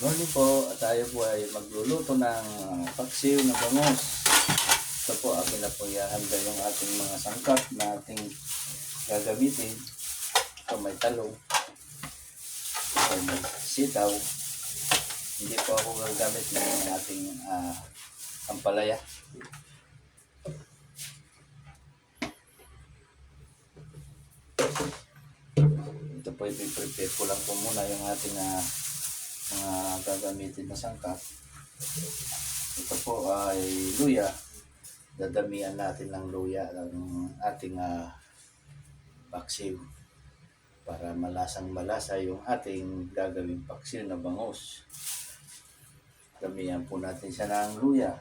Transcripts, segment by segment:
Morning po, tayo po ay magluluto ng uh, paksiw na bangos. Ito po, akin na po ihahanda yung ating mga sangkap na ating gagamitin. Ito may talong. Ito may sitaw. Hindi po ako gagamit ng ating uh, ampalaya. Ito po, i-prepare ko lang po muna yung ating ah, mga gagamitin na sangkap. Ito po ay luya. Dadamihan natin ng luya ng ating uh, paksiw para malasang malasa yung ating gagawing paksiw na bangus. Damihan po natin siya ng luya.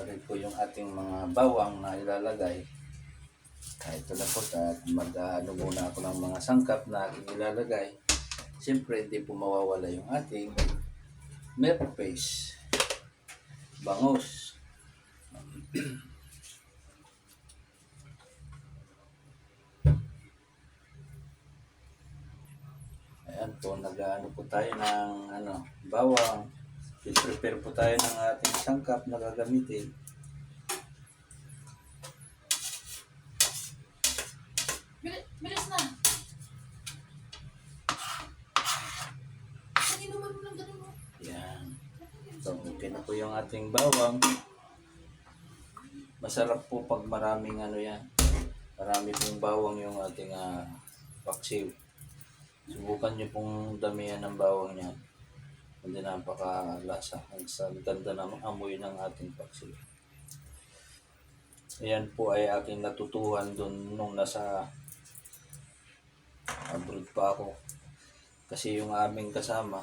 Rin po yung ating mga bawang na ilalagay. Ito na po at mag-ano muna ako ng mga sangkap na aking ilalagay. Siyempre hindi po mawawala yung ating milk paste. Bangos. Ayan po, nag-ano po tayo ng ano, bawang. I-prepare po tayo ng ating sangkap na gagamitin. Bilis, bilis na. Yan. So, okay na po yung ating bawang. Masarap po pag maraming ano yan. Marami pong bawang yung ating uh, paksiw. Subukan nyo pong damihan ng bawang yan. Hindi napakalasa. Ang sa ganda ng amoy ng ating paksiw. Ayan po ay aking natutuhan doon nung nasa abroad pa ako. Kasi yung aming kasama,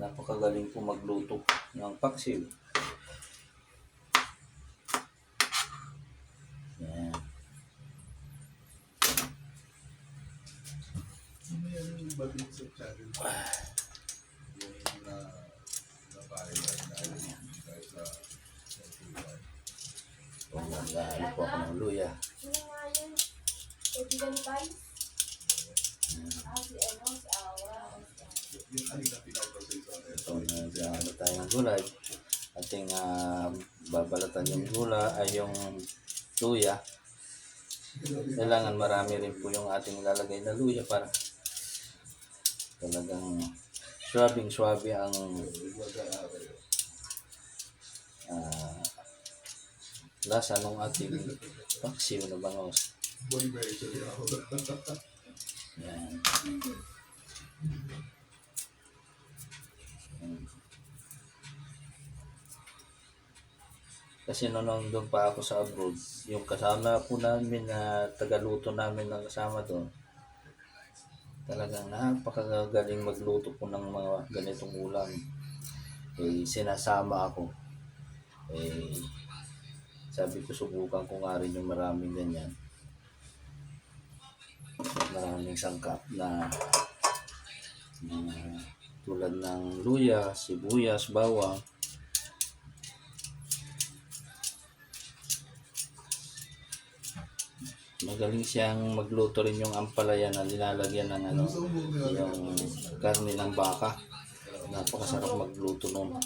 napakagaling po magluto ng paksiw. Yan. Sino yan yung sa channel? Yung na na-viral na yun dahil sa sa tuwan. Kung nag-ano po ako ng luya. So, nag-ano tayo ng gulay. Ating ah, babalatan yung gula ay yung luya. Kailangan marami rin po yung ating ilalagay na luya para talagang swabing swabe ang ah, lasa ng ating paksiw na bangos. Yan. Kasi noon nandun pa ako sa abroad, yung kasama po namin na tagaluto namin ng kasama doon, talagang napakagaling magluto po ng mga ganitong ulam. Eh, sinasama ako. Eh, sabi ko subukan ko nga rin yung maraming ganyan maraming sangkap na mga tulad ng luya, sibuyas, bawang. Magaling siyang magluto rin yung ampalaya na nilalagyan ng ano, yung karne ng baka. Napakasarap magluto nun.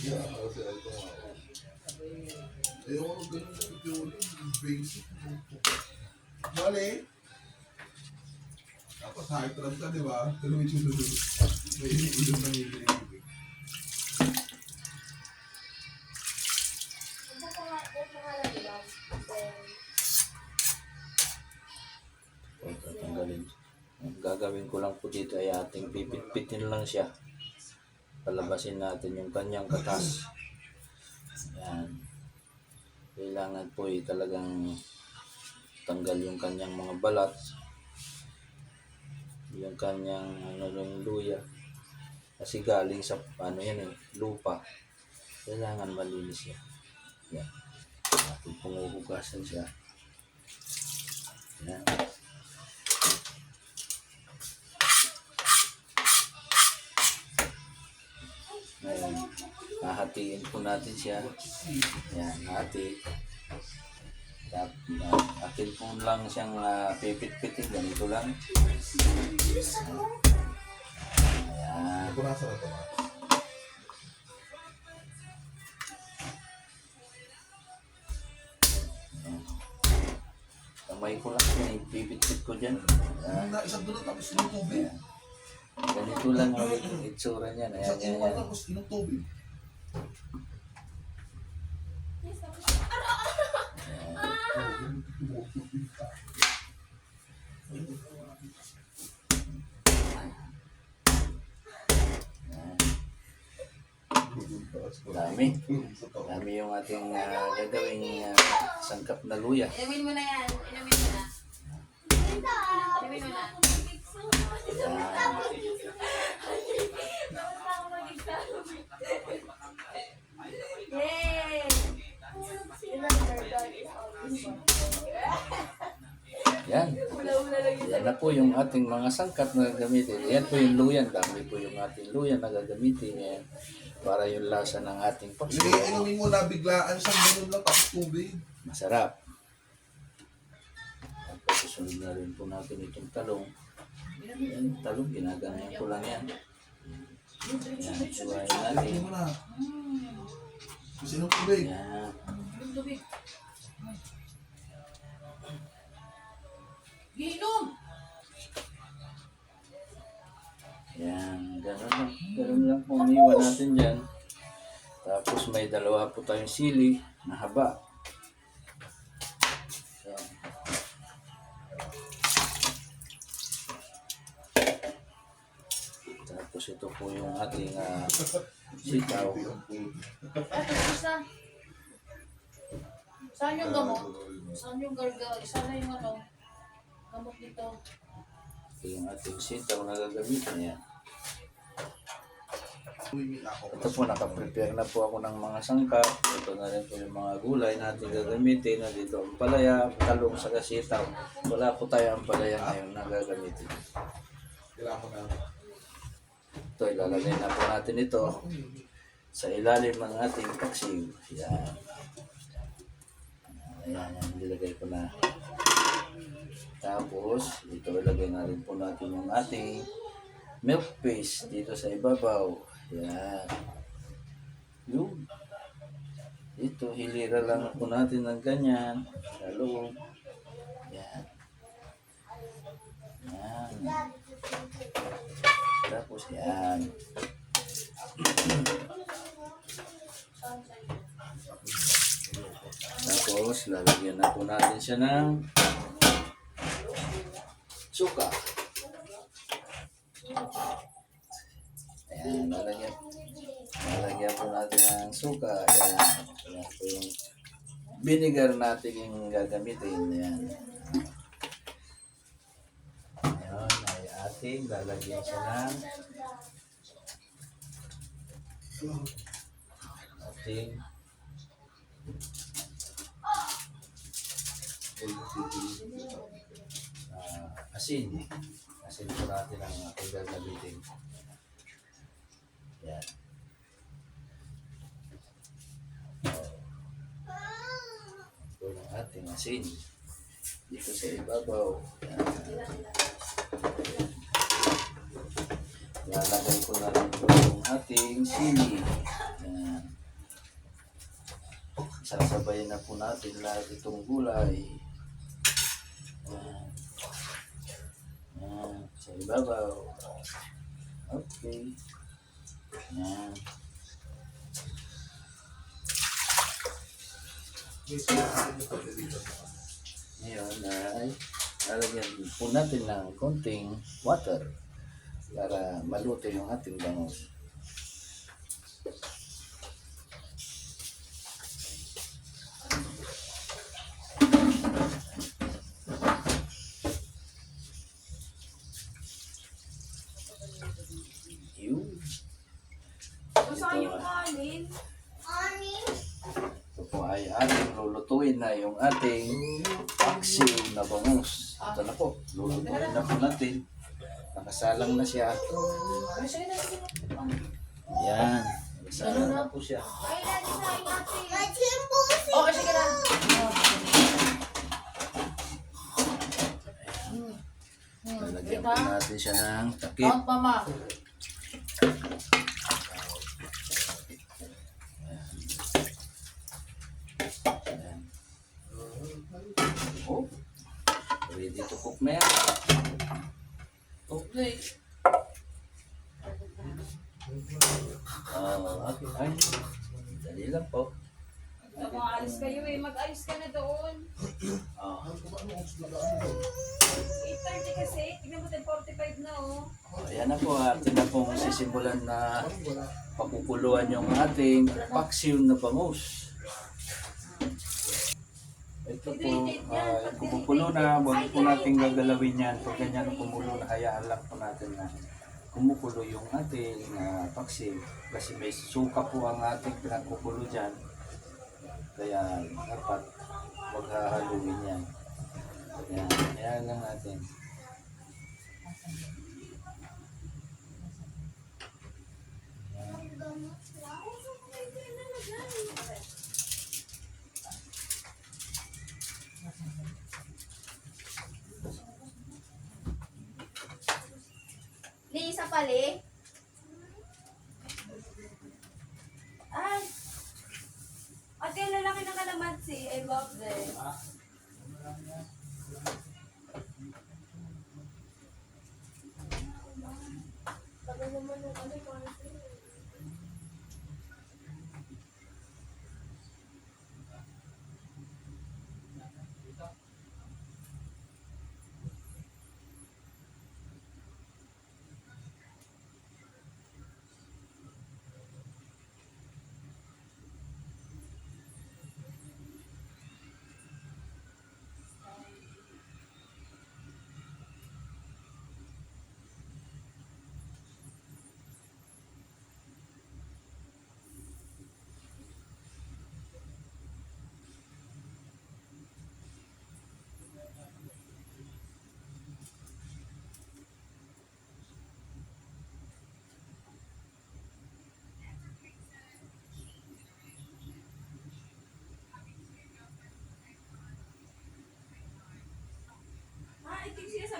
Yeah, kasi ito nga. Ayoko ng ganun ito yung basic. Mali. Tapos high trust ka, di ba? Pero may sunod-sunod. May iniinom na nililig. Ano pa nga, ano pa nga lang, di ba? Then, O, tatanggalin. Ang gagawin ko lang po dito ay ating pipit-pitin lang siya. Palabasin natin yung kanyang katas. Yan. Kailangan po eh talagang tanggal yung kanyang mga balat. Yung kanyang ano yung luya. Kasi galing sa ano yan eh, lupa. Kailangan malinis yan. Yan. Ating pumuhugasan siya. Yan. Hatiin po natin siya. Yan, hati. Tap, uh, atin po lang siyang uh, pipit-pitin. Ganito lang. Ayan. Kamay ko lang siya. Pipit-pit ko dyan. Ayan. Isang dulot tapos inom tubig. Ayan. Ganito lang ang itsura niyan. Ayan, Isang yan, inuman yan. tapos inom tubig. Yes, tapos. Dami. Dami yung ating uh, gagawing uh, sangkap na luya. Inumin mo na yan. Inumin mo na. Inumin mo na. Yay! Na po yung ating mga sangkap na gagamitin. Yan po yung luyan. Dami po yung ating luyan na gagamitin. Yan. Para yung lasa ng ating Sige, paksiw. inumin mo na biglaan isang ganun lang tapos tubig. Masarap. Tapos susunod na rin po natin itong talong. Yan, talong, ginaganayan ko lang yan. Yan, suwain natin. Inumin mo na. Tapos inom tubig. Yan. Yung tubig. Ginom! Yan, ganun lang. Ganun lang po iwan natin dyan. Tapos may dalawa po tayong sili na haba. Yan. Tapos ito po yung ating ah, sitaw. Saan yung gamot? Saan yung garga? Isa na yung ano? Gamot dito. Ito yung ating sitaw na gagamitin yan. Ito po, nakaprepare na po ako ng mga sangkap. Ito na rin po yung mga gulay natin gagamitin. Nandito ang palaya, talong sa kasitaw. Wala po tayo ang palaya ngayon na gagamitin. Na. Ito, ilalagay na po natin ito sa ilalim ng ating paksiw. Yan. Ayan, yan. Nilagay ko na. Tapos, ito ilagay na rin po natin yung ating milk paste dito sa ibabaw. Yan. Yun. Ito, hilira lang po natin ng ganyan. Sa loob. Yan. Yan. Tapos yan. Tapos, lalagyan na po natin siya ng suka. Ayan, lalagyan. Lalagyan po natin ng suka. Ayan. Ayan po yung vinegar natin yung gagamitin. Ayan. Ayan, ay ating lalagyan siya ng ating ah, asin. Asin po natin ang ating gagamitin. Yan. Ito ang ating asin. Dito sa ibabaw. Yan. Lalagay ko na rin po yung ating sili. Yan. Sasabayin na po natin lahat itong gulay. Yan. Yan. Sa ibabaw. Okay. Yan. Ngayon ay lalagyan po natin ng konting water para maluto yung ating bangus. Yun. Saan yung kanin? Ito po ay ating lulutuin na yung ating paksiw na bangus. Ito na po, lulutuin na po natin. Nakasalang na siya. Masaya na natin. Yan. Sana na po siya. Ay, lagi sa akin natin. Oh, sige na. Hmm. Lalagyan po ha? natin siya ng takip. Count, mama. Ayan. Oh, ready to cook na yan. Okay. Ah, okay. Ay, dali lang po. Mag-alis kayo eh. Mag-ayos ka na doon. Ah, 8.30 kasi. Tignan mo 10.45 na oh. ayan na po, atin na pong sisimulan na pakukuluan yung ating paksiw na bangus. Ito po, uh, kumukulo na, huwag po natin gagalawin yan. Pag ganyan kumulo na, hayaan lang po natin na kumukulo yung ating uh, paksiw. Kasi may suka po ang ating pinagkukulo dyan. Kaya dapat huwag hahaluin yan. Ayan, hayaan lang natin. Lisa pali. Ay. At kaya lalaki ng kalamansi. I love them. Tagal naman yung ano, parang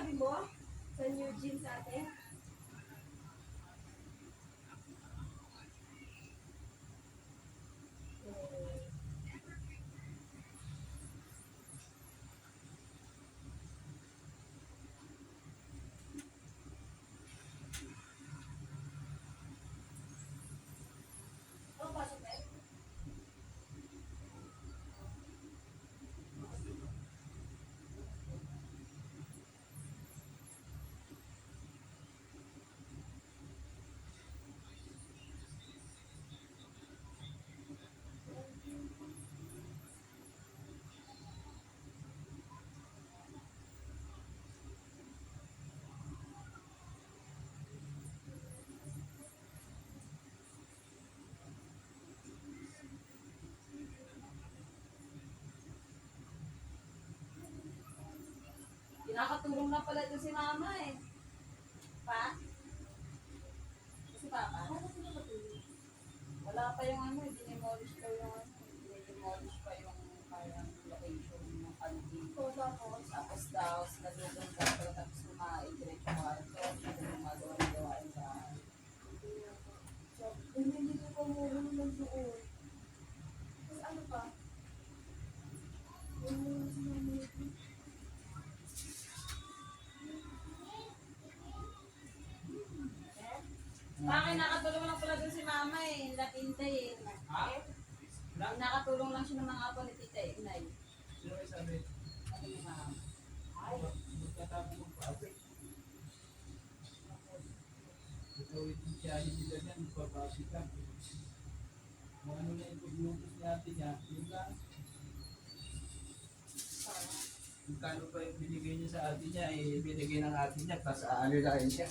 sinasabi mo? Sa New Jeans atin? Na pala ito si mama eh. Pa? Si papa? Wala pa yung ano, dinemolish pa yung ano, dinemolish pa yung parang location ng kantin. Tapos? Daw, sinadugong ka la tita eh. Ha? Nakatulong lang siya ng mga apo ni tita inay. Sino may sabi? Ano mama? Ay, Magkatapos ng pabrik. Ikaw yung tiyahin nila dyan, magpapasik ka. Kung ano na yung paglutos niya, yun lang. Kung kano pa yung binigay niya sa atin niya, eh, binigay ng atin niya, tapos aalirain siya.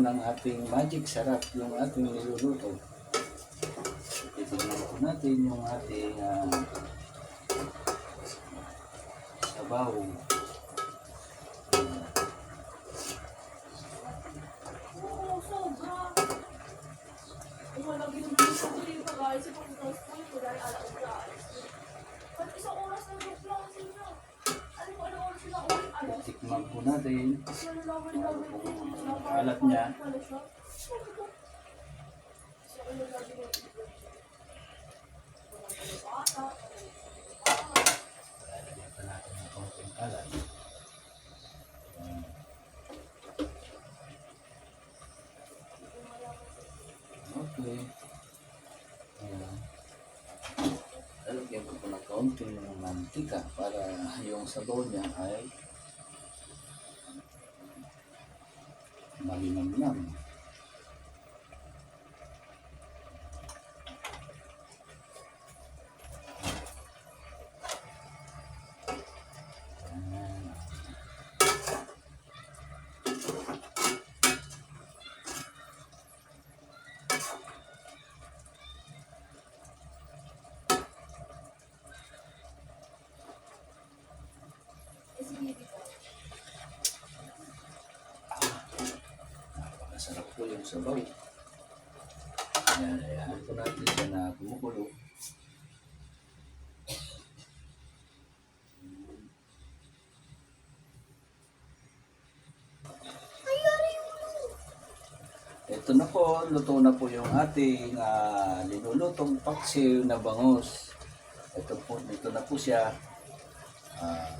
Ko ng ating magic sarap yung ating niluluto. Titignan po natin yung ating ah, sabaw. Isang oras na lang Tikman po natin. Alat niya. Pala siya. Siya ko yung lagi ng ito. Wala pa yung bata, wala yung bata. Lalagyan pa natin ng konting kalat. Ayan. Okay. Ayan. Kaunting mantika para yung sabaw niya ay malinamnam. Yung sabaw. Ayan, ayan po natin siya na kumukulo. Ito na po, luto na po yung ating ah, linulutong paksiw na bangus. Ito po, ito na po siya. Ah,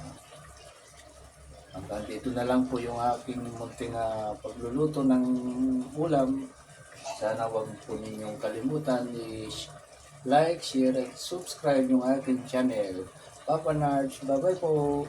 hanggang dito na lang po yung aking munting ah, pagluluto ng ulam. Sana wag po ninyong kalimutan i-like, share, at subscribe yung aking channel. Papa Nards, bye-bye po!